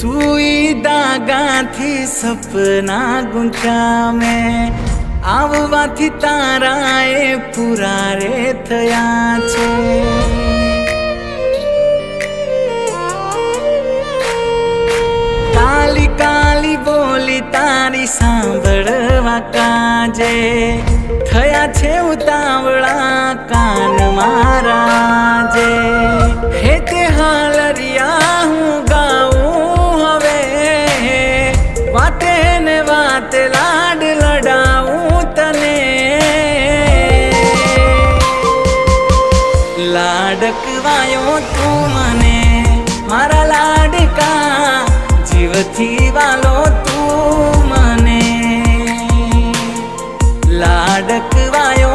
સુઈ દાગાથી સપના ગુંચામે આવવાથી તારા એ પૂરા રે થયા છે. કાલી કાલી બોલી તારી સાંભળવા કાજે, થયા છે ઉતાવળા કાન મારા જે લાડકવાયો તું મને. મારા લાડકા જીવથી વાલો તું મને. લાડકવાયો